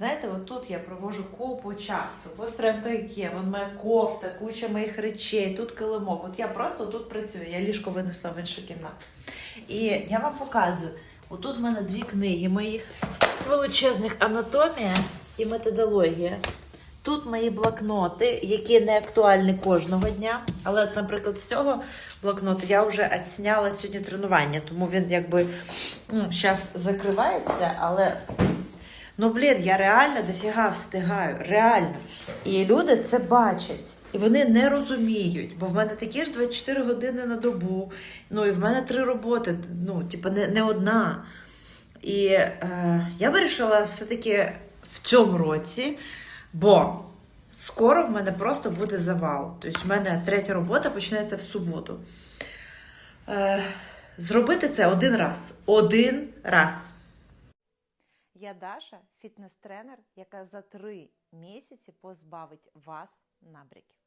Знаєте, от тут я провожу купу часу. От прям як є. Вон моя кофта, куча моїх речей, тут килимок. От я просто тут працюю. Я ліжко винесла в іншу кімнату. І я вам показую. Отут в мене дві книги моїх величезних анатомія і методологія. Тут мої блокноти, які не актуальні кожного дня. Але, наприклад, з цього блокноту я вже відсняла сьогодні тренування, тому він якби зараз закривається, але ну блін, я реально дофіга встигаю. Реально. І люди це бачать. І вони не розуміють, бо в мене такі ж 24 години на добу. Ну і в мене три роботи, ну, типу, не, не одна. І е, я вирішила все-таки в цьому році, бо скоро в мене просто буде завал. Тобто в мене третя робота починається в суботу. Е, зробити це один раз. Один раз. Я Даша, фітнес-тренер, яка за три місяці позбавить вас набряків.